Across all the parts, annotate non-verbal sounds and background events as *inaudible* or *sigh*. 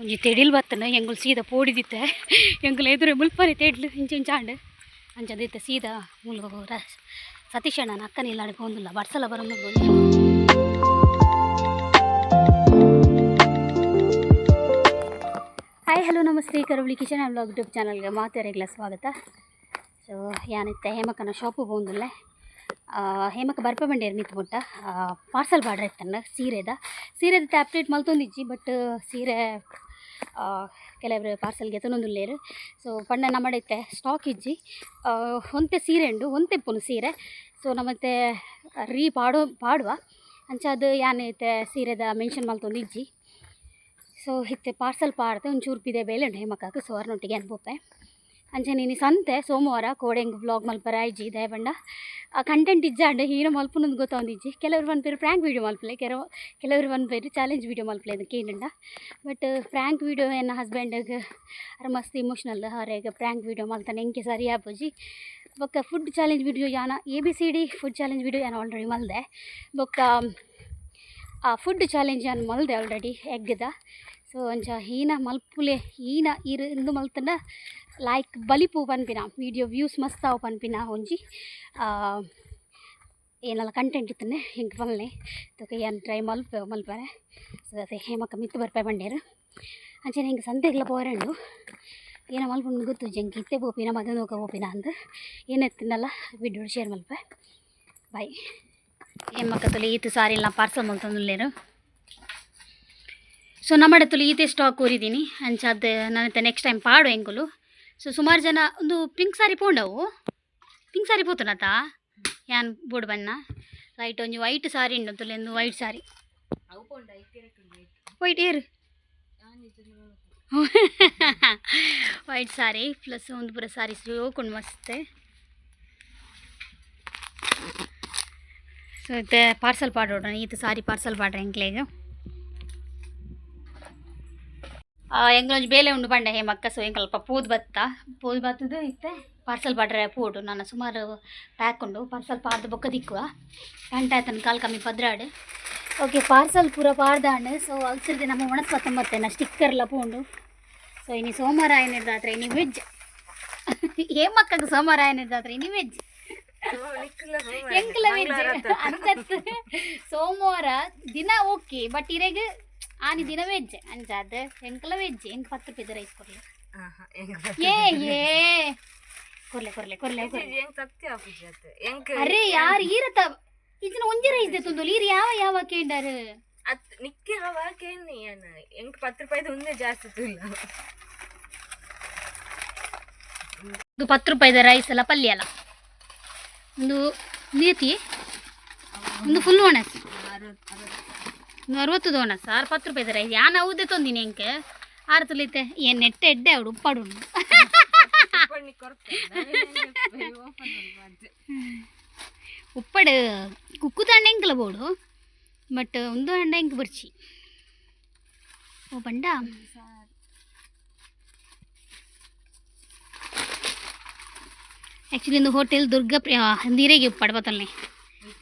ಒಂಜಿ ತೆಡಿಲ್ ಬತ್ತನ ಎಂಗುಲ್ ಸೀದಾ ಪೋಡಿದಿತ್ತೆ ಎಂಗುಲ್ ಎದುರು ಮುಲ್ಪನೆ ತೆಡ್ಲು ಇಂಚ ಅಂಚ ಅಂಚದಿತ್ತೆ ಸೀದಾ ಮುಲ್ಗೋ ಸತೀಶ್ ಅಣ್ಣನ ಅಕ್ಕನ ಇಲ್ಲಾಡಿ ಬಂದಿಲ್ಲ ಬರ್ಸಲ ಬರಮ್ಮ ಹಾಯ್ ಹಲೋ ನಮಸ್ತೆ Karuli kitchen and blog YouTube ಚಾನಲ್ಗೆ ಮಾತಾಡಿಗ್ಲ ಸ್ವಾಗತ ಸೊ ಏನಿತ್ತೆ ಹೇಮಕ್ಕನ ಶಾಪು ಬಂದಿಲ್ಲ ಹೇಮಕ್ಕ ಬರ್ಪ ಬಂಡೆ ನಿಂತು ಮುಟ್ಟ ಪಾರ್ಸಲ್ ಬಾಡ್ರೆ ಇತ್ತನ್ನ ಸೀರೆದ. ಸೀರೆದ ಟ್ಯಾಪ್ಲೇಟ್ ಮಲ್ತೊಂದಿಜ್ಜಿ ಬಟ್ ಸೀರೆ ಕೆಲವರು ಪಾರ್ಸಲ್ಗೆ ತೊಂದೊಂದುಲ್ಲೇರು ಸೊ ಪಂಡ ನಮ್ಮಡೈತೆ ಸ್ಟಾಕ್ ಇಜ್ಜಿ. ಒಂತೆ ಸೀರೆ ಉಂಡು, ಒಂತೆ ಪುನು ಸೀರೆ. ಸೊ ನಮ್ಮತ್ತೆ ರೀ ಪಾಡೋ, ಪಾಡುವ. ಅಂಚ ಅದು ಯಾನೈತೆ ಸೀರೆದ ಮೆನ್ಷನ್ ಮಲ್ತೊಂದಿಜ್ಜಿ. ಸೊ ಇತ್ತೆ ಪಾರ್ಸಲ್ ಪಾಡ್ದೆ ಒಂಚೂರು ಪಿದೆ ಬೇಲೆ ಉಂಡು ಹೇಮಕ್ಕಕ್ಕೆ ಸೊ ಅವ್ರನ್ನೊಟ್ಟಿಗೆ ಅನ್ಬೋಪೆ. ಅಂಚೆ ನೀನು ಸಂತೆ ಸೋಮವಾರ ಕೋಡೆಂಗ್ ಬ್ಲಾಗ್ ಮಲ್ಪರ ಇಜ್ಜಿ ದಯಬಂಡ ಆ ಕಂಟೆಂಟ್ ಇಜ್ಜಾಂಡ್ ಹೀರೋ ಮಲ್ಪುನೊಂದು ಗೊತ್ತೊಂದಿಜ್ಜಿ ಕೆಲವರು ಒಂದು ಪೇರು ಪ್ರ್ಯಾಂಕ್ ವೀಡಿಯೋ ಮಲ್ಪಲೆ ಕೆಲವು ಕೆಲವರು ಒಂದು ಪೇರು ಚಾಲೆಂಜ್ ವೀಡಿಯೋ ಮಲ್ಪಲೆ ಅದಕ್ಕೆ ಏನಂಡ ಬಟ್ ಪ್ರ್ಯಾಂಕ್ ವೀಡಿಯೋ ಏನು ಹಸ್ಬೆಂಡಿಗೆ ಅರ ಮಸ್ತ್ ಇಮೋಷ್ನಲ್ ಹಾರೇಗ ಪ್ರ್ಯಾಂಕ್ ವೀಡಿಯೋ ಮಲ್ತಾನೆ ಎಂಕೆ ಸರಿ ಆಪುಜಿ? ಬೊಕ್ಕ ಫುಡ್ ಚಾಲೆಂಜ್ ವೀಡಿಯೋ ಯಾನ A B C D food challenge video ಯಾನು ಆಲ್ರೆಡಿ ಮಲ್ದೆ. ಬೊಕ್ಕ, ಆ ಫುಡ್ ಚಾಲೆಂಜ್ ನಾನು ಮಲ್ದೆ ಆಲ್ರೆಡಿ ಎಗ್ಗದ ಸೊ ಒಂಚ ಹೀನ ಮಲ್ಪುಲೆ, ಹೀನ ಇರು ಮಲ್ತನ ಲೈಕ್ ಬಲಿಪು ಪನ್ಪಿನ ವೀಡಿಯೋ ವ್ಯೂಸ್ ಮಸ್ತ್ ಆವು ಪನ್ಪಿನ ಒಂಜಿ ಏನೆಲ್ಲ ಕಂಟೆಂಟ್ ಇತ್ತನೆ ಹಿಂಗೆ ಬಲ್ಲೆ ಅದಕ್ಕೆ ಏನು ಟ್ರೈ ಮಲ್ಪ ಮಲ್ಪಾರೆ ಸೊ ಅದೇ, ಹೇಮಕ್ಕ ಮಿತ್ತು ಬರ್ಪೆ ಬಂಡೇರು. ಅಂಚೆ ಹಿಂಗೆ ಸಂತೆಗ್ಲ ಪೋರಂಡು. ಏನೋ ಮಲ್ಪುಂಡು ಗೊತ್ತು ಜಂಗೆ ಇತ್ತೆ ಬೋಪಿನ ಮದ ನೋಕ ಬೋಪಿನ ಅಂದು. ಏನೆತ್ತಿನಲ್ಲ ವಿಡಿಯೋ ಶೇರ್ ಮಲ್ಪೆ ಬಾಯ್ ಹೆಮ್ಮಕ್ಕ ತೊಲೆ ಈತು ಸಾರಿ ಇಲ್ಲ ಪಾರ್ಸಲ್ ಮಲ್ತಂದುಲ್ಲೇರು ಸೊ ನಮ್ಮ ತುಲಿ ಈತೆ ಸ್ಟಾಕ್ ಕೋರಿದ್ದೀನಿ ಅಂಚ ಅದು ನನ್ನ ನೆಕ್ಸ್ಟ್ ಟೈಮ್ ಪಾಡು ಎಂಕುಲು ಸೊ ಸುಮಾರು ಜನ ಒಂದು ಪಿಂಕ್ ಸಾರಿ ಪೋಂಡವು. ಪಿಂಕ್ ಸಾರಿ ಪೋತುನತ ಯಾನ್ ಬೋಡ್ ಬಣ್ಣ? ರೈಟ್ ಒಂಜಿ ವೈಟ್ ಸಾರಿ ಉಂಡು ಒಂದು ವೈಟ್ ಸಾರಿ ವೈಟ್ ಏರ್? ವೈಟ್ ಸಾರಿ ಪ್ಲಸ್ ಒಂದು ಪೂರ ಸಾರಿ ಹೋಗ್ಕೊಂಡು ಮಸ್ತೆ. ಸೊ ಇತ್ತೆ ಪಾರ್ಸಲ್ ಪಾಡೋಣ ಈತ ಸಾರಿ ಪಾರ್ಸಲ್ ಪಾಡ್ರೆ ಎಂಕ್ಲೆಗೆ. ಎಂಗ್ಲೊಂಜಿ ಬೇಲೆ ಉಂಡು ಪಂಡ ಹೇಮಕ್ಕ ಸೊ ಎಂಕ್ ಅಲ್ಪ ಪೂದ್ ಬತ್ತ? ಪೂದ್ ಬತ್ತದು ಇತ್ತೆ. ಪಾರ್ಸಲ್ ಪಾಡ್ರೆ ಪೂಡು. ನಾನು ಸುಮಾರು ಪ್ಯಾಕ್ ಉಂಡು. ಪಾರ್ಸಲ್ ಪಾಡ್ದು ಬೊಕ್ಕ ದಿಕ್ಕುವ. ಗಂಟೆ ಆಯ್ತಾನ ಕಾಲ್ ಕಮ್ಮಿ ಪದ್ರಾಡು. ಓಕೆ ಪಾರ್ಸಲ್ ಪೂರ ಪಾಡ್ದಾಂಡು. ಸೊ ಅಲ್ಸಿರ್ದೆ ನಮ್ಮ ಒಣಸ್ಪತ್ತೊಂಬತ್ತೇನ ಸ್ಟಿಕ್ಕರ್ಲ ಪೂಂಡು. ಸೊ ಇನ್ನು ಸೋಮವಾರ ಏನಿರ್ದಾತ್ರೆ ಇನ್ನು ವೆಜ್ ಹೇಮಕ್ಕಗೆ ಸೋಮವಾರ ಏನಿರ್ದಾತ್ರೆ ಇನ್ನು ವೆಜ್ ಎಂಕ್ಲ ವೆಜ್ ಅಂತ ಸೋಮವಾರ ದಿನ ಓಕೆ ಬಟ್ ಇರೆಗ್ ಆನಿ ದಿನ ವೆಜ್ ಅಂಚಾದ್ ಎಂಕ್ಲ ವೆಜ್ ಎಂಕ್ ಪತ್ತು ರೂಪಾಯಿ ರೈಸ್ ಕೊರ್ಲೆ ಏ ಏ ಕೊರ್ಲೆ ಕೊರ್ಲೆ ಕೊರ್ಲೆ ಕೊರ್ಲೆ ಅರೆ ಯಾರು ಈರತ ಇದನ್ನ ಒಂಜಿ ರೈಸ್ ದೆತ್ತೊಂದು ಈರ್ ಯಾವ ಯಾವ ಕೇಂಡರ್ ನಿಕ್ಕೆ ಅವಾಗೇನು ಏನು ಎಂಕ್ ಪತ್ತು ರೂಪಾಯಿದು ಒಂದೇ ಜಾಸ್ತಿ ತುಲ್ಲ ಇದು ಪತ್ತು ರೂಪಾಯಿದ ರೈಸ್ ಎಲ್ಲ ಪಲ್ಯ ಅಲ್ಲ ಒಂದು ನೀತಿ ಒಂದು ಫುಲ್ ಒಣಸ್ ಒಂದು ಅರವತ್ತು ದೋಣ ಸಾರ್ ಪತ್ತು ರೂಪಾಯಿ ರೈಸ್ ಯಾನ್ ಹೌದೇ ತೊಂದಿನಿ ಎಂಕೆ ಆರು ತುಲಿತೆ ಏನ್ ನೆಟ್ಟೆ ಎಡ್ಡೆ ಅವಳು ಉಪ್ಪಾಡು ಉಪ್ಪಡು ಕುಕ್ಕು ತಂಡ ಎಂಕಲ ಬೋಡು ಬಟ್ ಒಂದು ಹಂಡ ಎಂಕ್ ಬರ್ಚಿ? ಓ ಬಂಡ? ಆ್ಯಕ್ಚುಲಿ ಒಂದು ಹೋಟೆಲ್ ದುರ್ಗ ನೀರಿಗೆ ಉಪ್ಪಾಡು ಬತ್ತಲ್ನಿ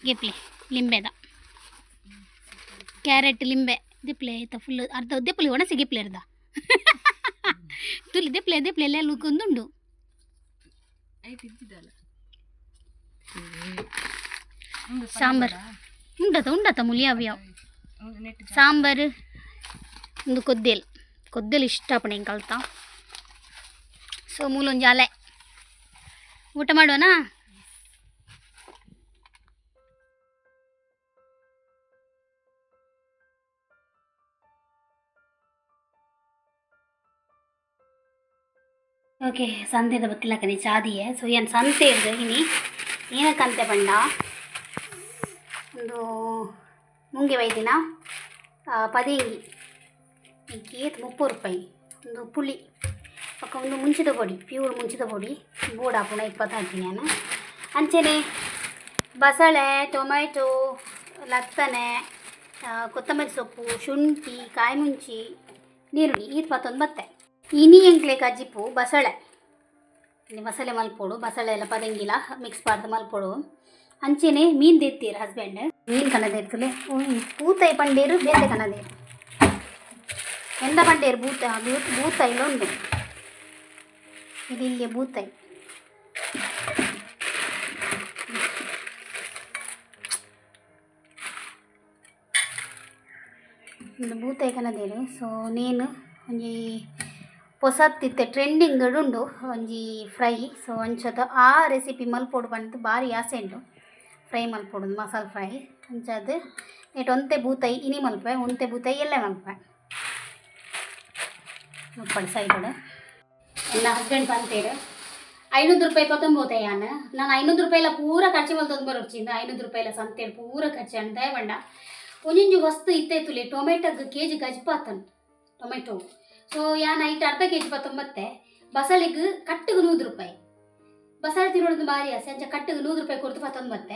ಗೆಪ್ಲೆ ಲಿಂಬೆದ. ಕ್ಯಾರೆಟ್ ಲಿಂಬೆ ದಿಪ್ಲೆ ಆಯ್ತಾ ಫುಲ್ ಅರ್ಧ ದೆಪ್ಪಲಿ ಒಣಸಿ ಗೆಪ್ಲೆ ಅರ್ಧ ತುಲಿ ದೆಪ್ಲೆ ದೆಪ್ಲೆ ಎಲ್ಲ ಲುಕೊಂದುಂಡು ಸಾಂಬಾರ್ ಉಂಡತ ಉಂಡತ ಮುಲಿ ಅವ್ಯಾವ ಸಾಂಬಾರು ಒಂದು ಕೊದ್ದೆಲ್ ಕೊದ್ದೆಲ್ ಇಷ್ಟ ಪಣೆ ಹಿಂಗೆ ಕಲ್ತ ಸೊ ಮೂಲೊಂದು ಜಾಲೆ ಊಟ ಮಾಡೋಣ ಓಕೆ, ಸಂತೆದ ಬತ್ತಿಲಕನಿ ಚಾದಿಯೇ ಸೊ ಏನು ಸಂತೆ ಇರ್ದು ಇನಿ? ಏನಕ್ಕಂತೆ ಬಣ್ಣ ಒಂದು ಮುಂಗೆ ವೈದಿನ ಪದೇಂಗಿ. ಗೀತ್ ಮುಪ್ಪು ರೂಪಾಯಿ, ಒಂದು ಪುಳಿ ಪಕ್ಕ ಒಂದು ಮುಂಚಿದ ಪ್ಯೂರ್ ಮುಂಚಿದ ಬೋಡಿ ಬೋರ್ಡ್ ಹಾಕೋಣ, ಇಪ್ಪತ್ತು ಹಾಕಿನಿ ನಾನು. ಅಂಚೆನೆ, ಬಸಳೆ ಟೊಮೆಟೊ ಲತ್ತನೆ ಕೊತ್ತಂಬರಿ ಸೊಪ್ಪು, ಶುಂಠಿ, ಕಾಯಿ ಮುಂಚಿ, ನೀರುಳ್ಳಿ, ಈ ಬತ್ತೆ ಇನಿ ಎಂಕ್ಲೆ ಅಜ್ಜಿಪ್ಪು ಬಸಳೆ. ಇಲ್ಲಿ ಮಸಾಲೆ ಮಲ್ಪೋಡು, ಬಸಳೆ ಎಲ್ಲ ಪದಂಗಿಲ್ಲ ಮಿಕ್ಸ್ ಪಾರ್ದು ಮಲ್ಪೋಡು. ಅಂಚೆನೆ ಮೀನ್ ತೆತ್ತೀರು ಹಸ್ಬೆಂಡ್ ಮೀನ್ ಕನ್ನದ ಇರ್ತಲೆ ಪೂತಾಯಿ ಪಂಡೇರು ಬೇರೆ ಕನ್ನದೇರು ಎಂದ ಪಂಡೇರು ಬೂತ ಬೂತ್ ಬೂತ ಇಲ್ಲೊಂದು ಇದು ಇಲ್ಲಿ ಬೂತಾಯಿ ಬೂತಾಯಿ ಕನದೇರು ಸೊ ನೇನು, ಒಂಜಿ ಹೊಸತ್ತಿತ್ತೆ ಉಂಡು ಒಂಜಿ ಫ್ರೈ. ಸೊ ಅಂಚದ ಆ ರೆಸಿಪಿ ಮಲ್ಪೊಡು ಬಂದು ಬಾರಿ ಆಸೆ ಉಂಡು ಫ್ರೈ ಮಲ್ಪೊಡು ಮಸಾಲ ಫ್ರೈ. ಅಂಚದು ನೆಟ್ ಒಂತೆ ಬೂತಾಯಿ ಇನಿ ಮಲ್ಪೆ ಒಂತೆ ಬೂತಾಯಿ ಎಲ್ಲ ಮಲ್ಪೆ. ಮುಪ್ಪಡು ಸೈಡ್ ನನ್ನ ಹಸ್ಬೆಂಡ್ ಬಂತೇರು ಐನೂರು ರೂಪಾಯಿ ತೊಂಬತ್ತು ಯಾನ ನಾನು ಐನೂರು ರೂಪಾಯಿಲ ಪೂರ ಖರ್ಚು ಮೇಲೆ ತೊಂದು ಬರೋಚಿಂದ ಐನೂರು ರೂಪಾಯಿಲ ಸಂತೇಳಿ ಪೂರ ಖರ್ಚು ಅಂತ ಬಂಡ. ಒಂಜೊಂಜಿ ವಸ್ತು ಇತ್ತೈತುಲೆ ಟೊಮೆಟೊಗೆ ಕೆ ಜಿ ಗಜ್ಪಾತನ್ ಟೊಮೆಟೊ. ಸೊ ಯಾನ ಐಟ್ ಅರ್ಧ ಕೆ ಜಿ ಪತ್ತೊಂಬತ್ತೆ ಬಸಳಿಗೆ ಕಟ್ಟಿಗೆ ನೂರು ರೂಪಾಯಿ. ಬಸಳೆ ತಿನ್ನೋದು ಬಾರಿ ಆಸೆ ಅಂಚ ಕಟ್ಟಿಗೆ ನೂರು ರೂಪಾಯಿ ಕೊಡ್ತು ಪತ್ತೊಂಬತ್ತೆ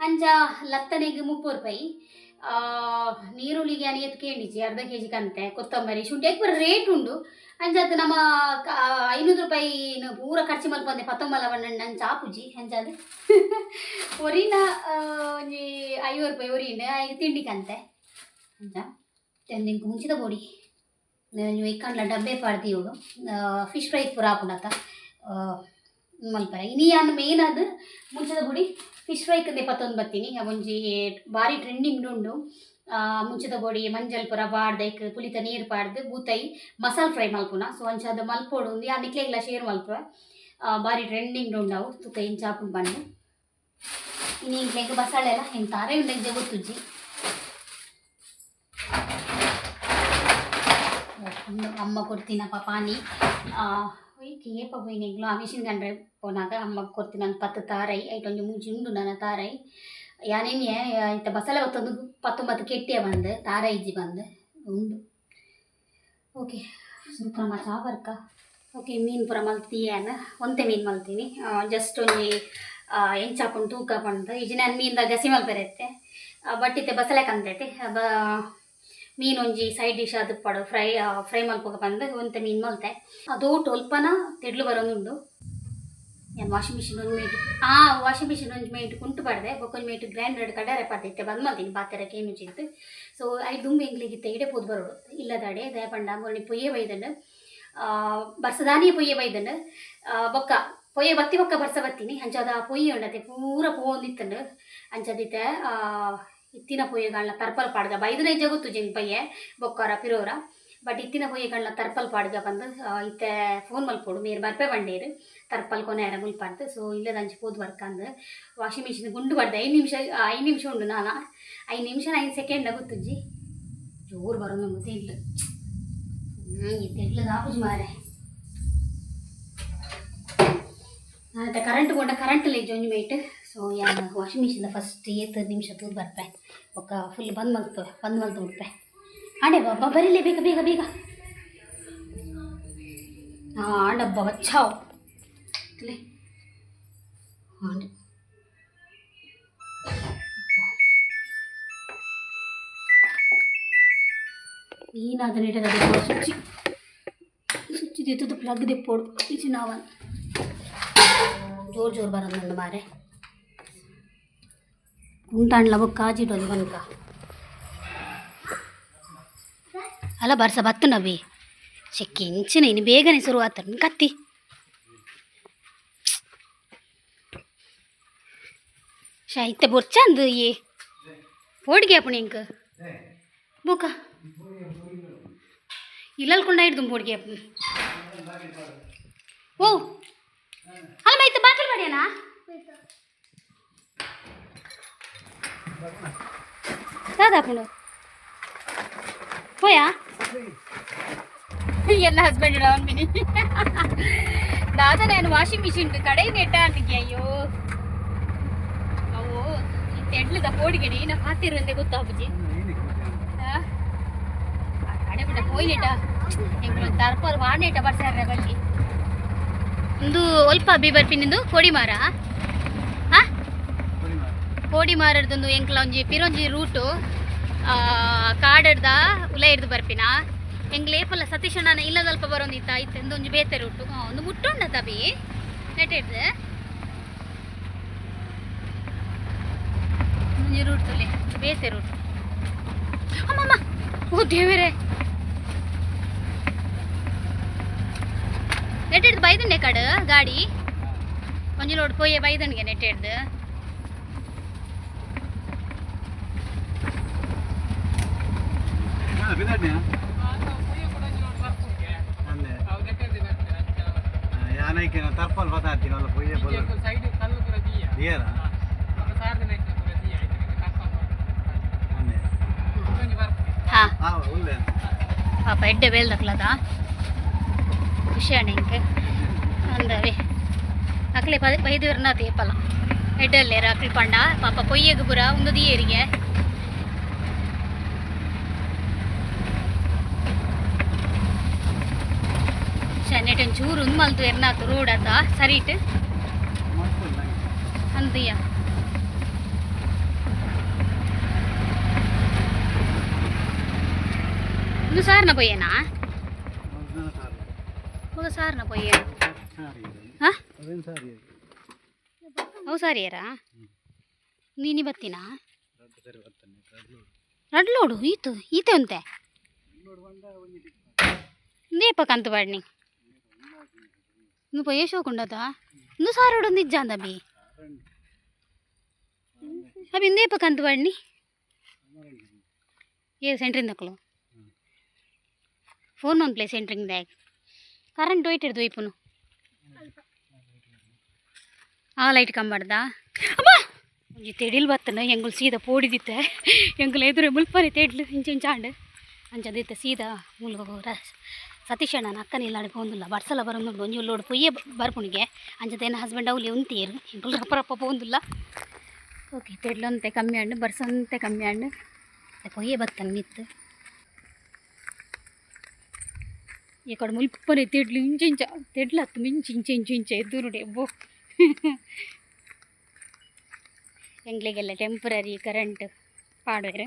ಅಂಚ ಲತ್ತನೆಗೆ ಮುಪ್ಪು ರೂಪಾಯಿ. ನೀರುಳ್ಳಿಗೆ ಅನಿ ಎತ್ತು ಕೇಳಿಜಿ, ಅರ್ಧ ಕೆ ಜಿ ಕಂತೆ, ಕೊತ್ತಂಬರಿ, ಶುಂಠಿ. ಎಕ್ಬರ ರೇಟ್ ಉಂಡು? ಅಂಚದು ನಮ್ಮ ಕ- ಐನೂರು ರೂಪಾಯಿ ಪೂರ ಖರ್ಚು ಮಲ್ಪಂದೆ ಪತ್ತೊಂಬಲ ಬಣ್ಣ ನನ್ನ ಚಾಪುಜಿ ಅಂಜಾದ *laughs* ಒರಿನ ಒಂಜಿ ಐವತ್ತು ರೂಪಾಯಿ ಒರಿನ, ಐದು ತಿಂಡಿ ಕಂತೆ. ಅಂಚ ನಿಂಗೆ ಮುಂಚಿದ ಬೋಡಿ ಇಕ್ಕಂಡ್ಲ ಡಬ್ಬೆ ಪಾಡ್ದಿ ಇವಳು. ಫಿಶ್ ಫ್ರೈ ಪೂರ ಹಾಕೊಂಡತ್ತ ಮಲ್ಪರ ಇನಿ ಅನ್ನ ಮೇನ್ ಅದು ಮುಂಚದ ಬುಡಿ ಫಿಶ್ ಫ್ರೈ ಕಂದೆ ಪತ್ತೊಂದು ಬತ್ತೀನಿ ಒಂಜಿ ಭಾರಿ ಟ್ರೆಂಡಿಂಗ್ ಉಂಡು ಮುಂಚದ ಬೋಡಿ ಮಂಜಲ್ ಪುರ ಬಾಡ್ದೈಕ್ ಪುಲಿತ ನೀರು ಪಾಡ್ದು ಬೂತೈ ಮಸಾಲ ಫ್ರೈ ಮಲ್ಪುನ. ಸೊ ಅಂಚಾದ ಮಲ್ಪೋಡು. ಆ ನಿಕ್ಲೆಗ್ಲ ಶೇರ್ ಮಲ್ಪ ಆ, ಭಾರಿ ಟ್ರೆಂಡಿಂಗ್ ಉಂಡು ಅವು. ತುಕ ಇಂಚ ಬಂದು. ಇನಿ ಇಂಕ್ಲೆಗ್ ಬಸಾಳೆ ಎಲ್ಲ ಹೆಂಗೆ ತಾರೆ ಉಂಡೆಂಜೆ ಗೊತ್ತುಜ್ಜಿ. அம்மா கொடுத்தின பாப்பானி வீட்டுக்கு ஏப்ப போயினீங்களோ மிஷின் கண்ட போனாக அம்மா கொடுத்து நான் பத்து தாரை கொஞ்சம் மூஞ்சி உண்டு நான் தாரை யானேன் இந்த மசாலா பத்து பத்தொன்பது கெட்டியே வந்து தாரை இஜி வந்து உண்டு ಓಕೆ ಸುಂಪ್ರಮ ಸಾವರ್ಕ ಓಕೆ ಮೀನು ಪುರ ಮಲ್ತಿಯೇನ ಒಂತೆ ಮೀನು ಮಲ್ತೀನಿ ಜಸ್ಟ್ ಒಂಜಿ ಎಂಚಾಕೊಂಡು ತೂಕ ಬಂದು ಈಜಿ ನಾನು ಮೀನ್ದ ಗಸಿ ಮಲ್ಪೆರತ್ತೆ ಬಟ್ಟಿತ್ತೆ ಬಸಳೆ ಕಂದೈತೆ ಬ ಮೀನು ಸೈಡ್ ಡಿಶ್ ಅದು ಪಡು ಫ್ರೈ ಫ್ರೈ ಮಲ್ಪೋಗ ಬಂದು ಒಂತೆ ಮೀನು ಮಲ್ತೆ. ಅದು ಟೊಲ್ಪನ ತಿಡ್ಲು ಬರೋಂದು ಏನು ವಾಷಿಂಗ್ ಮಿಷಿನ್ ಒಂದು ಮೇಟು, ಆ ವಾಷಿಂಗ್ ಮಿಷಿನ್ ಒಂದು ಮೇಟು ಕುಂಟು ಪಡ್ದೆ ಬೊಕ್ಕೊಂದು ಮೇಟು ಗ್ರೈಂಡರ್ ಕಡರೆ ಪಡ್ದಿತ್ತೆ. ಬಂದು ಮಲ್ತೀನಿ ಪಾತ್ರೆಕ್ಕೆ ಏನು ಚಿಂತು ಸೊ ಐದು ದುಂಬೆ ಎಂಗ್ಲಿಗಿತ್ತೆ ಇಡೇ ಪೋದು ಇಲ್ಲ ಇಲ್ಲದಾಡೆ, ದಯಪಂಡ, ಮೊನ್ನೆ ಪೊಯ್ಯೆ ಬೈದನು. ಬರ್ಸದಾನಿಯ ಪೊಯ್ಯೆ ಬೈದನು. ಬೊಕ್ಕ, ಪೊಯ್ಯೆ ಬತ್ತಿ ಬೊಕ್ಕ ಬರ್ಸ ಬತ್ತೀನಿ. ಅಂಚದ ಪೊಯ್ಯೆ ಉಂಡತೆ, ಪೂರ ಪೋಂದಿತ್ತಂಡು ಅಂಚದಿತ್ತೆ ಇತ್ತಿನ ಪೊಯ್ಯೆಗಳನ್ನ ತರ್ಪಲ್ ಪಾಡ್ಗ ಬೈದನೇ ಜಗುತ್ತು ಜಿಂಗ್ ಪಯ್ಯೆ ಬೊಕ್ಕರ ಪಿರೋರ ಬಟ್ ಇತ್ತಿನ ಪೊಯ್ಯೆಗಳನ್ನ ತರ್ಪಲ್ ಪಾಡ್ಗ ಬಂದು ಆ, ಇತ್ತೆ ಫೋನ್ ಮಲ್ಪೋಡು ಮೇರ್ ಬರ್ಪೆ ಬಂಡೇರು ತರ್ಪಲ್ ಕೊನೆಯರ ಮುಲ್ಪಾಡ್ದು ಸೊ ಇಲ್ಲದ ಅಂಚೆ ಪೋದು ಬರ್ಕಂದು ವಾಷಿಂಗ್ ಮಿಷಿನ್ ಗುಂಡು ಬಡ್ದೆ ಐದು ನಿಮಿಷ ಐದು ನಿಮಿಷ ಉಂಡು ನಾನು ಐದು ನಿಮಿಷ ಐದು ಸೆಕೆಂಡ್ ಗೊತ್ತುಜ್ಜಿ ಜೋರು ಬರೋದು ನಮ್ಗೆ ತಿಂಡ್ಲು ಹ್ಞೂ ಈ ತಿಂಡ್ಲು ದಾಪುಜಿ ಮಾರೆ ಅಂತ ಕರೆಂಟ್ ಕೊಂಡ ಕರೆಂಟ್ ಲೇಜ್ ಒಂಜಿ ಮೈಟ್ ಸೊ ಯಾ ವಾಷಿಂಗ್ ಮಿಷಿನ್ ಫಸ್ಟ್ ಏತ್ ನಿಮಿಷ ತೂದು ಬರ್ಪೆ. ಒಕ್ಕ ಫುಲ್ ಬಂದ್ ಮಲ್ತು ಬಂದ್ ಮಲ್ತು ಬಿಡ್ಪೆ ಆಡೆ ಬಾಬ ಬರೀಲಿ, ಬೇಗ ಬೇಗ ಬೇಗ. ಹಾಂ ಆಂಡಬ್ಬ ಬಚ್ಚಾವ್. ಲೇ ಹಾಂ ನೀನಾದ ನೀಟದ ಸುಚ್ಚಿ. Switch ದಿತ್ತದು plug ದಿಪ್ಪೋಡು. ನಾವ ಜೋರು ಜೋರು ಬರೋದು ನನ್ನ ಮಾರೆ. ಉಂಟಾಣ್ಲ ಬೊಕ್ಕ ಕಾಜಿಡೋದು ಬನ್ಕ ಅಲ್ಲ ಬರ್ಸ ಬತ್ತು ನಬಿ ಚೆಕ್ಕಿ ಇಂಚಿನ ಇನ್ನು ಬೇಗನೆ ಶುರು ಆತ ಕತ್ತಿ ಶೈತ್ಯ ಬೊರ್ಚಂದು ಈ ಓಡಿಗೆ ಅಪ್ಪಣಿ ಇಂಕ ಬುಕ ಇಲ್ಲಲ್ಕೊಂಡ ಹಿಡ್ದು ಬೋಡ್ಗೆ ಅಪ್ಪ ಓ ಅಲ್ಲ ಮೈತ ಬಾಕಲ್ ಮಾಡ್ಯಾನ ದಾದಾಪುಂಡು ಹೋಯಾ? ಎಲ್ಲ ಹಸ್ಬೆಂಡ್ ಅವನ್ ಬಿನಿ ದಾದ ನಾನು ವಾಷಿಂಗ್ ಮಿಷಿನ್ ಕಡೆ ನೆಟ್ಟ ಅನ್ನಿಗೆ ಅಯ್ಯೋ. ಅವು ತೆಡ್ಲದ ಪೋಡಿಗೆಡಿ ನಾ ಹಾತಿರುವಂತೆ ಗೊತ್ತಾ ಅಪ್ಪಜಿ? ಕಡೆ ಬಿಟ್ಟ ಪೋಯ್ನೆಟ ಎಂಗ್ಳು ತರ್ಪಲ್ ವಾಡ್ನೆಟ ಬರ್ಸಾರ ಬಳ್ಳಿ ಒಂದು ಒಲ್ಪ ಬಿ ಬರ್ಪಿನಿಂದು ಕೊಡಿ ಮಾರ? ಕೋಡಿ ಮಾರರ್ದೊಂದು ಎಂಕ್ಲ ಒಂಜಿ ಪಿರೊಂಜಿ ರೂಟು ಕಾಡಡ್ದ ಉಲ ಹಿಡ್ದು ಬರ್ಪಿನ. ಹೆಂಗೆ ಲೇಪಲ್ಲ ಸತೀಶ ನಾನು ಇಲ್ಲ ಸ್ವಲ್ಪ ಬರೋಂದಿತ್ತ, ಇತ್ತು ಒಂದು ಬೇತೆ ರೂಟು ಒಂದು ಮುಟ್ಟೊಂಡ ತಬಿ ನೆಟ್ ಹಿಡ್ದೆ. ರೂಟ್ ಬೇತೆ ರೂಟ್ ಅಮ್ಮಮ್ಮ! ಓ ದೇವರೇ! ನೆಟ್ ಹಿಡ್ದು ಬೈದಂಡೆ ಕಡ, ಗಾಡಿ. ಒಂಜಿ ಲೋಡ್ ಪೋಯೆ ಬೈದಂಡ್ಗೆ ಯಾನೈಕೆ ತರ್ಪಲ್ ಬತಾಡ್ತೀನಿ ಅಲ್ಲ ಪೊಯ್ಯ ದಿಯರ ಹಾಂ. ಹಾ. ಉಲ್ಲೆ ಪಾಪ ಎಡ್ಡೆ ಬೇಲ್ದಕ್ಲದ ವಿಷಯ ಇಂಕೆ ಅಂದವೆ. ಅಕ್ಲೆ ಪದ ಬೈದೂರ್ನ ತೇಪಲ್ಲ. ಎಡ್ಡಲ್ಲೇರ ಅಕ್ಲಿ ಪಂಡ. ಪಾಪ ಪೊಯ್ಯಗ ಬುರ ಒಂದು ದಿಯರಿಗೆ. ನೆಟನ್ ಚೂರು ಒಂದು ಮಲ್ತು ಎರ್ನಾತು ರೋಡ್ ಅದ ಸರಿಟ್ ಅಂದಿಯ ಇನ್ನು ಸಾರ್ನ ಪೊಯ್ಯನಾ ಮಗ ಸಾರ್ನ ಪೊಯ್ಯ ಹಾ? ಸಾರಿಯರಾ? ನೀನಿ ಬತ್ತಿನಾ ರಡ್ ಲೋಡು ಈತು ಈತೆ ಉಂತೆ ಇಂದೇಪ ಕಂತು ಬಾಡ್ನಿ నువ్వు పోయేసి ఉండదా నువ్వు సారుడు ఉంది అభి అవి ఇందేప అంత వాడిని. ఏ centring దక్కలు phone one play centring bag current poet ఎడుదు ఆ ಆ ಲೈಟ್ ಕಂಬಾಡ್ದ ಅಮ್ಮ ಒಂಜಿ ತೆಡಿಲ್ ಬತ್ತನ ಎಂಗುಲ್ ಸೀದಾ ఎంగులు ఎదురు ಎದುರು తేడ్లు ఇంచు ఇంచాండు ಇಂಚಾಂಡ್ ಅಂಚದಿತ್ತ ಸೀದಾ ಮುಲ್ಗ ಸತೀಶ್ ಅಣ್ಣ ಅಕ್ಕನ ಇಲ್ಲಾಡಿ ಪೋಂದುಲ್ಲ ಬರ್ಸಲ ಬರೋದು ಒಂಜಿ ಉಲ್ಲೋಡು ಪೊಯ್ಯೇ ಬರ್ಪುಣಿಗೆ. ಅಂಜದೇನ ಹಸ್ಬೆಂಡ್ ಅವ್ಲಿ ಉಂತೀರು ಇಂಪುಲ್ ರಪ್ಪ ರಪ್ಪ ಪೋಂದುಲ್ಲ ಓಕೆ ತೆಡ್ಲೊಂತೆ ಕಮ್ಮಿ ಹಣ್ಣು ಬರ್ಸಂತೆ ಕಮ್ಮಿ ಹಣ್ಣು. ಪೊಯ್ಯೇ ಬತ್ತನ ಮಿತ್ತು. ಈ ಕಡೆ ಮುಲ್ಪನೆ ತಿಡ್ಲು ಇಂಚಿಂಚ ತಿಡ್ಲತ್ತು ಮಿಂಚು ಇಂಚೆ ಇಂಚು ಇಂಚೆ ಎದುರುಡೆ ಬೋ ಎಂಗ್ಲಿಗೆಲ್ಲ ಟೆಂಪ್ರರಿ ಕರೆಂಟ್ ಪಾಡ್ವೇರೆ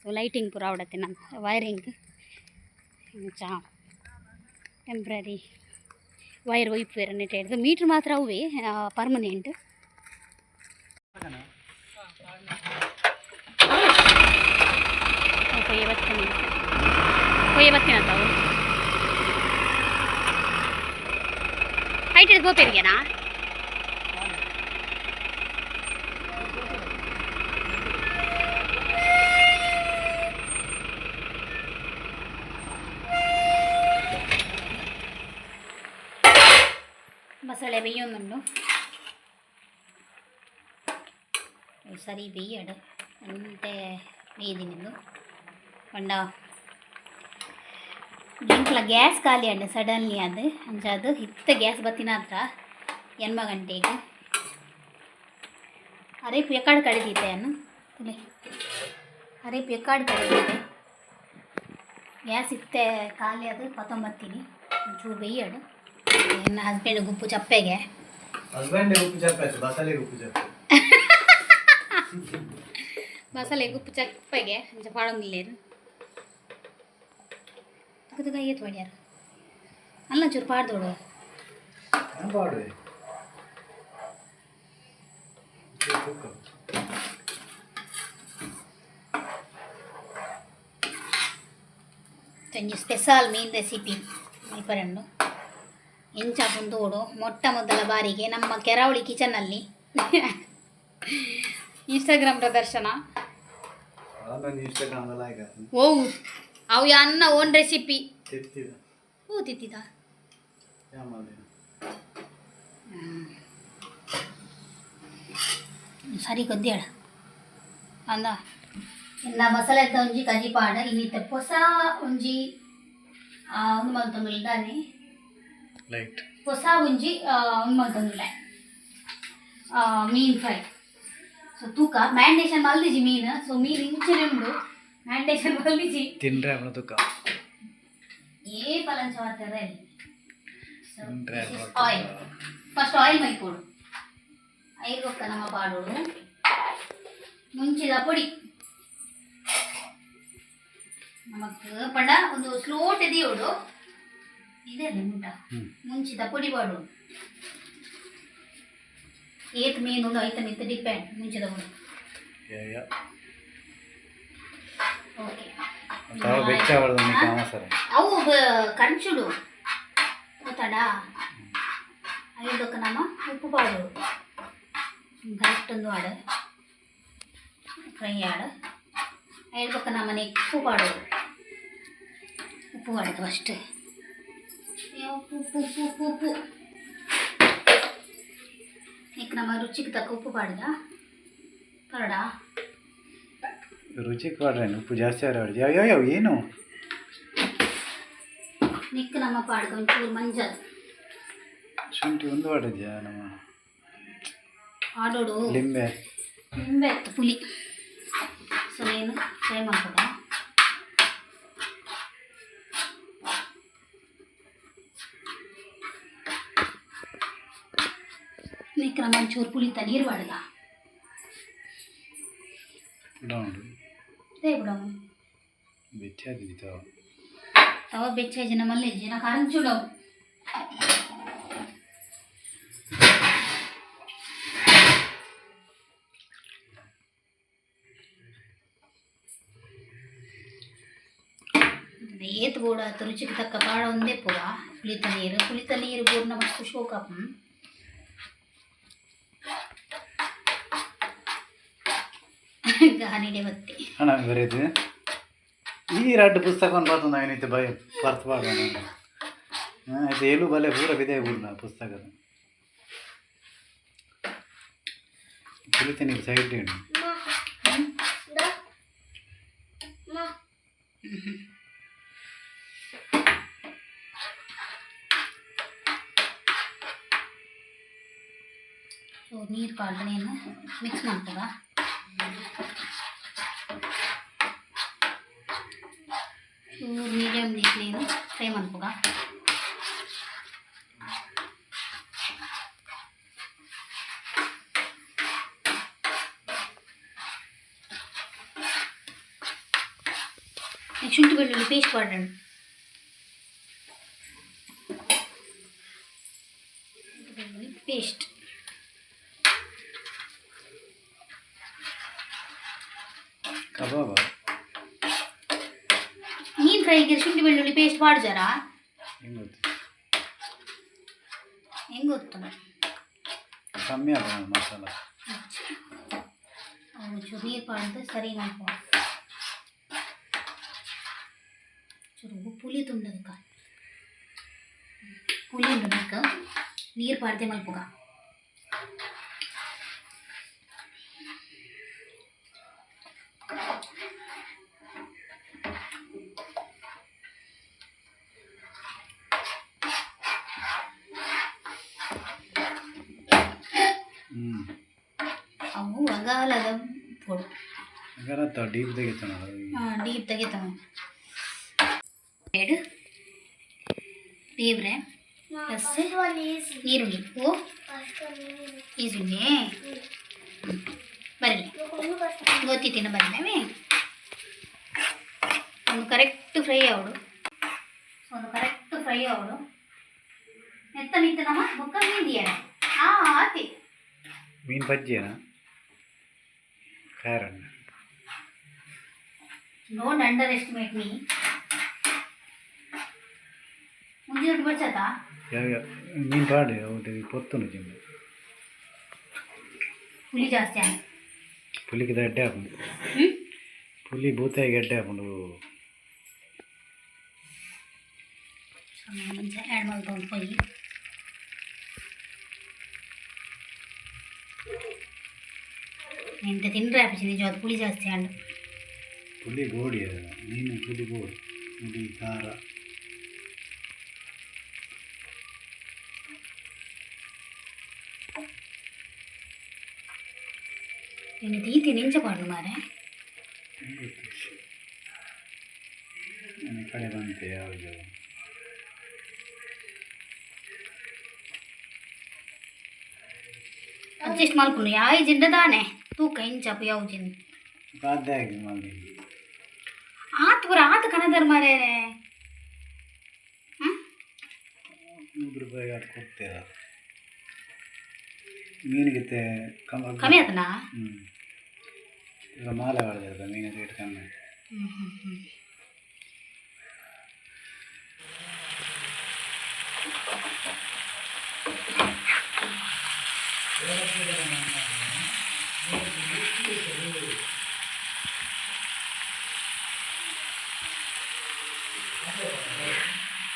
ಸೊ ಲೈಟಿಂಗ್ ಪೂರ ಆಡತ್ತೆ ನಮ್ಮ ವೈರಿಂಗ್ ಚಾ. ಟೆಂಪ್ರರಿ ವೈರ್ ಒಯ್ಪುವೇರು ನೆಟ್ ಹಿಡ್ದು ಮೀಟ್ರ್ ಮಾತ್ರ ಅವೇ ಪರ್ಮನೆಂಟ್ ಕೊಯ್ಯ ಬತ್ತೀನಿ ಕೊಯ್ಯ ಬತ್ತೀನಿ ಅಂತ ಅವು ಹೈಟ್ ಹಿಡಿದು ಹೋಗ್ತಿರ್ಗೇನಾ ಸರಿ ಬೇಯಡು. ಅಂತೆ ಬೇಯ್ದಿನಿಂದು ಪಂಡ ಇಂಟ್ಲ ಗ್ಯಾಸ್ ಖಾಲಿ ಅಂಡು ಸಡನ್ಲಿ ಅದು. ಅಂಚ ಅದು ಹಿತ್ತ ಗ್ಯಾಸ್ ಬತ್ತಿನ ಹತ್ರ ಎನ್ಮ ಗಂಟೆಗೆ ಅರೆ ಪೆಕಾಡ್ ಕಡಿದೀತೆ ಅನ್ನು. ಅರೆ ಪೆಕಾಡ್ ಕಡಿದೈತೆ. ಗ್ಯಾಸ್ ಇತ್ತೆ ಖಾಲಿ ಅದು ಪತ್ತೊಂಬತ್ತೀನಿ ಒಂಚೂರು ಬೇಯಡು. ನನ್ನ ಹಸ್ಬೆಂಡ್ ಗುಪ್ಪು ಚಪ್ಪೆಗೆ. ಹಸ್ಬೆಂಡ್ ಗುಪ್ಪು ಚಪ್ಪೆ ಬಸಳೆ ಗುಪ್ಪು ಚಪ್ಪ. ಮಸಾಲೆ ಗುಪು ಚಕ್ಕಪಗೆ ಚಪಾಳು ಮಿಲೇನ ಕದ ಕೈಯೆ ತೋಡಿಯರ ಅಮ್ಮ ಚೂರ್ ಪಾಡುಡು ನಾನು ಪಾಡು ತೆನ್ನಿ ಸ್ಪೆಷಲ್ ಮೀನ್ ರೆಸಿಪಿ ಆಯ್ ಪರಣ್ಣೆ ಎಂಚ ಆಪನ್ ತೋಡೋ ಮೊಟ್ಟ ಮೊದಲ ಬಾರಿಗೆ ನಮ್ಮ ಕೆರಾವಳಿ ಕಿಚನ್ ಅಲ್ಲಿ. ಇನ್ಸ್ಟಾಗ್ರಾಮ್ ಪ್ರದರ್ಶನ ಓ ಅವು ಅನ್ನ ಓನ್ ರೆಸಿಪಿ ಓ ತಿತ್ತಿದ ಸರಿ ಗೊತ್ತೇಳ ಅಂದ. ಎಲ್ಲ ಮಸಾಲೆ ಇದ್ದ ಒಂಜಿ ಕಜಿ ಪಾಡ ಇನ್ನಿತ ಹೊಸ ಒಂಜಿ ಹನುಮಂತ ತಂಗುಲ್ದಾನೆ ಹೊಸ ಒಂಜಿ ಹನುಮಂತ ತಂಗುಲ ಮೀನ್ ಫ್ರೈ. ಸೊ ತೂಕ ಮ್ಯಾಂಡೇಶನ್ ಮಲ್ದಿಜಿ ಮೀನ್. ಸೊ ಮೀನ್ ಇಂಚಿನ ಉಂಡು. ಮ್ಯಾಂಡೇಶನ್ ಮಲ್ದಿಜಿ ತಿನ್ರೆ ಅವನ ತೂಕ. ಏ ಪಲಂಚ ಮಾಡ್ತಾರೆ ಆಯಿಲ್ ಫಸ್ಟ್ ಆಯಿಲ್ ಮೈಕೋಡು. ಐದು ಒಕ್ಕ ನಮ್ಮ ಪಾಡೋಡು ಮುಂಚಿದ ಪುಡಿ. ನಮಕ್ ಪಡ ಒಂದು ಸ್ಲೋ ಟೆದಿಯೋಡು ಇದೆ ಮುಂಟ ಮುಂಚಿದ ಪುಡಿ ಪಾಡೋಡು ಏತ್ ಮೇನ್ ಒಂದು ಐತ ನಿಂತ ಡಿಪೆಂಡ್ ಮುಂಚೆದ ಅವು ಕಂಚುಡು. ಗೊತ್ತಾಡಾ ಐದೊಕ್ಕ ನಮ್ಮ ಉಪ್ಪು ಪಾಡು. ಕರೆಕ್ಟ್ ಒಂದು ಆಡ ಫ್ರೈ ಆಡು ಐದೊಕ್ಕ ನಮ್ಮ ಉಪ್ಪು ಪಾಡು. ಉಪ್ಪು ಆಡೋದು ಅಷ್ಟೇ. ಉಪ್ಪು ಉಪ್ಪು ಉಪ್ಪು ಉಪ್ಪು. ఉప్పు ఉప్పు ఇక్కడ ನಮ್ಮ ರುಚಿಗೆ ತಕ್ಕ ಉಪ್ಪು ಪಾಡ್ದ ಪರಡ ರುಚಿ ಕೊಡ್ರೇನು ಉಪ್ಪು ಜಾಸ್ತಿ ಆದ್ರೆ ಯಾವ ಯಾವ ಯಾವ ಏನು ನಿಕ್ಕ ನಮ್ಮ ಪಾಡ್ಗ ಒಂಚೂರು ಮಂಜಲ್ ಶುಂಠಿ ಒಂದು ಮಾಡಿದ್ಯಾ ನಮ್ಮ ಆಡೋಡು ಲಿಂಬೆ ನಿಂಬೆ ಇತ್ತು ಪುಲಿ ಸೊ ನೀನು ಫ್ರೈ ಮಾಡ್ಕೊಡ ನಿಕ್ಕ ನಮ್ಮ ಒಂಚೂರು ಪುಳಿತ ನೀರು ಪಾಡ್ಗ ಉಂಡು ಅದೇ ಬಿಡವು ಬೆಚ್ಚಾಗಿದ್ದಾವ ತವ ಬೆಚ್ಚ ಜನ ಮಲ್ಲೆ ಜನ ಕಾರಂಚುಡವು ಏತ್ ಬೋಡ ರುಚಿಗೆ ತಕ್ಕ ಪಾಡ ಒಂದೇ ಪೂರ ಪುಳಿತ ನೀರು ಪುಳಿತ ನೀರು ಗಾನಿಡೆ ಬತ್ತಿ. ಹಣ ಬರೆದು ಈ ಎರಡು ಪುಸ್ತಕವನ್ನು ಬರ್ತು ನಾವೇನೈತೆ ಭಯ ಪರ್ತಬಾರ್ದು ನಾನು ಹಾಂ ಏಳು ಬಲೆ ಪೂರ ಬಿದೆ ಬಿಡ ಪುಸ್ತಕದ. ಕುಳಿತೀನಿ ಸೈಡ್ ಇಡು ನೀರು ಪಾಲ್ದನೇನು ಮಿಕ್ಸ್ ಮಾಡ್ತದ ಚೂರು ಮೀಡಿಯಮ್ ನೀರು ಫ್ರೈ ಮಾಡ್ಬೋಗ ಶುಂಠಿ ಬೆಳ್ಳುಳ್ಳಿ ಪೇಸ್ಟ್ ಬೆಳ್ಳುಳ್ಳಿ ಪೇಸ್ಟ್ ಮಾಡ್ಜಾರ ಹೆಂಗೆ ಗೊತ್ತು ಹೆಂಗೆ ಗೊತ್ತು ಕಮ್ಮಿ ಆಗ ಮಸಾಲ ಅವ್ರು ಚೂರು ನೀರು ಪಾಡ್ದು ಸರಿ ಮಾಡ್ಕೊ ಚೂರು ಪುಲಿ ತುಂಡದಕ್ಕ ಪುಲಿ ಉಂಡದಕ್ಕ ನೀರು ಪಾಡ್ದೆ ಮಲ್ಪುಗ ಹ್ಞೂ ಹಂಗಾರ ಡೀಪ್ ತೆಗಿತಾನ ಹಾಂ ಡೀಪ್ ತೆಗಿತಾವ ಎರಡು. ಬೇವ್ರೆ ಪ್ಲಸ್ ಈರುಳ್ಳಿ. ಓ. ಈರುಳ್ಳಿ. ಬರಲಿ ಗೊತ್ತಿತ್ತಿನ ಬಂದೇವೆ ಒಂದು ಕರೆಕ್ಟ್ ಫ್ರೈ ಅವಳು. ಒಂದು ಕರೆಕ್ಟ್ ಫ್ರೈ ಅವಳು. ಎತ್ತ ನಿಂತ ನಮ್ಮ ಬುಕ್ಕ ಮೀದಿಯಾರ ಆ ಆತಿ. ಮೀನು ಬಜ್ಜಿಯಾ? ಖಾರಣ್ಣ ಡೋಂಟ್ ಅಂಡರ್ ಎಸ್ಟಿಮೇಟ್ ಮೀ ಮುಂದೆ ದುಡ್ಡು ಬಚ್ಚತಾ ಯಾವ ಯಾವ ಮೀನು ಪಾಡಿ ಹೌದು ಪೊತ್ತುನು ಜಿಂಬ ಹುಳಿ ಜಾಸ್ತಿ ಆಗ ಪುಲಿಗೆ ಎಡ್ಡೆ ಹಾಕೊಂಡು ಹ್ಞೂ ಪುಲಿ ಬೂತಾಯಿಗೆ ಎಡ್ಡೆ ಹಾಕೊಂಡು ಮುಂಚೆ ಆ್ಯಡ್ ಮಾಡ್ಕೊಂಡು ಹೋಗಿ ಎಂತ ತಿಂದ್ರೆ ಆಪಿಸಿ ನಿಜವಾದ ಪುಳಿ ಜಾಸ್ತಿ ಹಣ್ಣು ಪುಲಿ ಗೋಡಿ ಅದು ಮೀನು ಪುಲಿ ಗೋಡಿ ಪುಲಿ ಖಾರ ನೀನು ತೀತಿ ನೆಂಚಬಾರ್ದು ಮಾರೆ. ಗೊತ್ತು ನನ್ನ ಕಡೆ ಬಂತೆ ಯಾವುದು ಅಡ್ಜಸ್ಟ್ ಮಾಡ್ಕೊಂಡು ಯಾವ ಜಿಂಡದಾನೆ ತೂಕ ಇಂಚಪ್ಪ ಯಾವ ಜಿಂದ ಬಾಧ್ಯ ಆಗಿ ಮಾಡಿ ಆತು ಬರ ಮಾರೇ ಹ್ಞೂ ನೂರು ಕೊಡ್ತೀರ ಮೀನಿಗೆ ಕಮ್ಮ ಕಮ್ಮಿ ಆತನಾ? ಹ್ಞೂ ಈಗ ಮಾಲೆ ಹೊಡೆದಿರೋದು ಮೀನಿಗೆ ಇಟ್ಕೊಂಡು ಕಮ್ಮಿ. ಹ್ಞೂ ಹ್ಞೂ ಹ್ಞೂ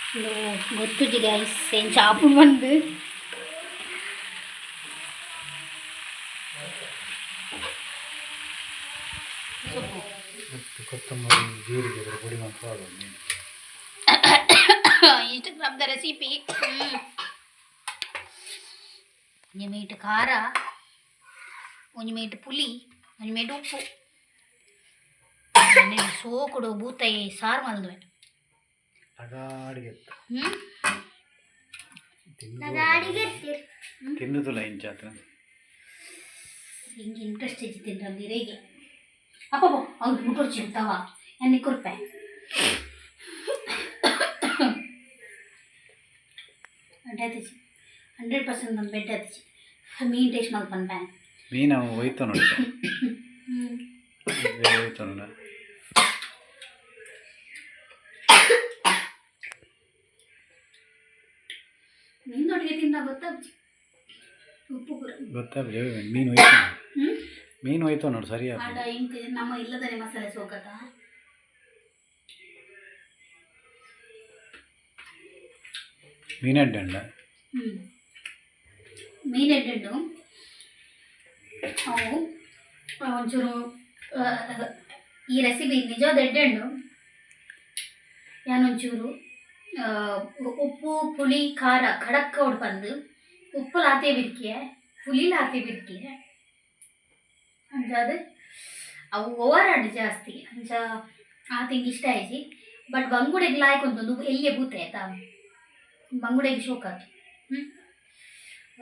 ಇದು ಗೊತ್ತಿದೆ ಗೈಸ್ ಏನು ಚಾಪು ಬಂದು ಸೊಪ್ಪು ಉಪ್ಪು ಕೊತ್ತಂಬರಿ ಜೀರಿಗೆ ಅದರ ಪುಡಿ ಮಾಡ್ಕೊಳ್ಳೋದು ನೀನು ಇನ್ಸ್ಟಾಗ್ರಾಮ್ದ ರೆಸಿಪಿ ಒಂಜಿ ಮೀಟ್ ಖಾರ ಒಂಜಿ ಮೀಟ್ ಪುಲಿ ಒಂಜಿ ಮೀಟ್ ಉಪ್ಪು ಆಮೇಲೆ ಸೋಕುಡು ಬೂತಾಯಿ ಸಾರು ತಿಂದು ತುಲ ಇಂಚಾತ್ರ ಹಿಂಗೆ ಇಂಟ್ರೆಸ್ಟ್ ಐತಿ ತಿಂದ್ರೆ ನೀರಿಗೆ ಅಪ್ಪ ಅವ್ರು ಊಟ ಚಿಂತಾವ ಎಣ್ಣೆ ಕುರ್ಪೆ ಅಡ್ಡೆ ಹತ್ತಿಸಿ ಹಂಡ್ರೆಡ್ ಪರ್ಸೆಂಟ್ ನಮ್ಮ ಬೆಡ್ ಹತ್ತಿಸಿ ಮೀನು ಟೇಸ್ಟ್ ಮಾಡಿ ಬಂದ ಮೀನು ಹೋಯ್ತು ನೋಡಿ. ಹ್ಞೂ ಹೋಯ್ತು ನೋಡ. ನಿನ್ನೊಟ್ಟಿಗೆ ತಿಂದ ಗೊತ್ತಾಗ್ತಿ ಉಪ್ಪು ಪೂರ. ಗೊತ್ತಾಗ ಮೀನು ಹೋಯ್ತು. ಮೀನು ಹೋಯ್ತು ನೋಡಿ ಸರಿ ಆಡ ಇಂಕ್ ನಮ್ಮ ಇಲ್ಲದನೆ ಮಸಾಲೆ ಸೋಕತ ಮೀನಡ್ಡಂಡ ಹ್ಞೂ ಮೀನಡ್ಡಂಡು ಅವು ಒಂಚೂರು ಈ ರೆಸಿಪಿ ನಿಜವಾದ ಎಡ್ಡೆಂಡು ಯಾನೊಂಚೂರು. ಆ, ಉಪ್ಪು ಪುಳಿ ಖಾರ ಖಡಕ್ ಹೊಡ್ ಬಂದು ಉಪ್ಪು ಲಾತೆ ಬಿರ್ಕಿಯೆ ಪುಳಿ ಲಾತೆ ಬಿರ್ಕಿಯೆ ಅಂಜಾದು ಅವು ಆಡ್ ಜಾಸ್ತಿ. ಅಂಚ ಆತಿಂಗ್ ಇಷ್ಟ ಆಯ್ತು ಬಟ್ ಬಂಗುಡೆಗೆ ಲಾಯ್ಕೊಂತಂದು ಎಲ್ಲಿಯೇ ಬೂತೆ ಆಯ್ತಾ? ಬಂಗುಡೆಗೆ ಶೋಕ್ ಹ್ಞೂ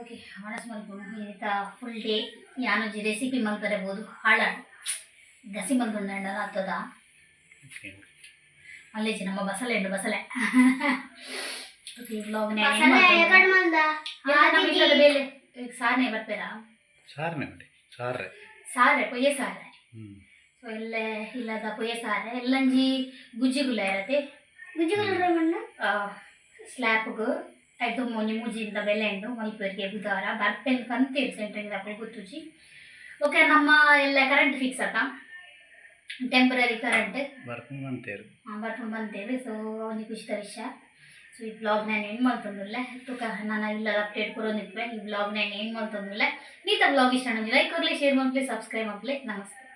ಓಕೆ ಮನಸ್ಸು ಮಲ್ಕೊಂಡು ಆಯ್ತಾ ಫುಲ್ ಡೇ ಯಾನೊಂಜಿ ರೆಸಿಪಿ ಮಲ್ಪರಬಹುದು ಹಾಳಾಡು ಗಸಿ ಮಲ್ಕೊಂಡ ಆಗ್ತದ? ಅಲ್ಲೇಜಿ ನಮ್ಮ ಬಸಳೆ ಉಂಡು ಬಸಳೆ ಓಕೆ ವ್ಲಾಗ್ನ ಬೇಲೆ ಈಗ ಸಾರನೆ ಬರ್ತೀರಾ ಸಾರನೆ ನೋಡಿ ಸಾರ್ರೆ ಸಾರೆ ಕೊಯ್ಯ ಸಾರೆ ಹ್ಞೂ ಸೊ ಎಲ್ಲ ಇಲ್ಲದ ಕೊಯ್ಯ ಸಾರೆ ಎಲ್ಲಂಜಿ ಗುಜ್ಜಿಗುಲ ಇರತ್ತೆ ಗುಜ್ಜಿಗುಲ ಸ್ಲ್ಯಾಪ್ಗ್ ಐದು ಮೊನ್ನೆ ಮೂಜಿಯಿಂದ ಬೆಲೆ ಉಂಟು ಮಲ್ಪೇರಿಗೆ ಬುಧವಾರ ಬರ್ಪೆನ್ ಕಂತೀರಿ ಸೆಂಟ್ರಿಂಗ್ ತಕೊಂಡು ಗೊತ್ತುಜಿ ಓಕೆ ನಮ್ಮ ಎಲ್ಲ ಕರೆಂಟ್ ಫಿಕ್ಸ್ ಆತ ಟೆಂಪರರಿ ಕರೆಂಟ್ ಬರ್ಕೊಂಡು ಬಂತೇರು ಬರ್ಕೊಂಡು ಬಂತೇವೆ ಸೊ ಅವನಿಗೆ ಖುಷಿದ ವಿಷಯ. ಸೊ ಈ ಬ್ಲಾಗ್ ನಾನು ಏನು ಮಾಡ್ತಂದಿಲ್ಲ ತುಕ ನಾನು ಇಲ್ಲ ಅಪ್ಡೇಟ್ ಕೊಡೋನಿದ್ವೆ ಈ ಬ್ಲಾಗ್ ನಾನು ಏನು ಮಾಡ್ತಂದಿಲ್ಲ ನೀತ ಬ್ಲಾಗ್ ಇಷ್ಟ ಲೈಕ್ ಕೊಡ್ಲಿ ಶೇರ್ ಮಾಡಲಿ ಸಬ್ಸ್ಕ್ರೈಬ್ ಮಾಡ್ಲಿ ನಮಸ್ತೆ.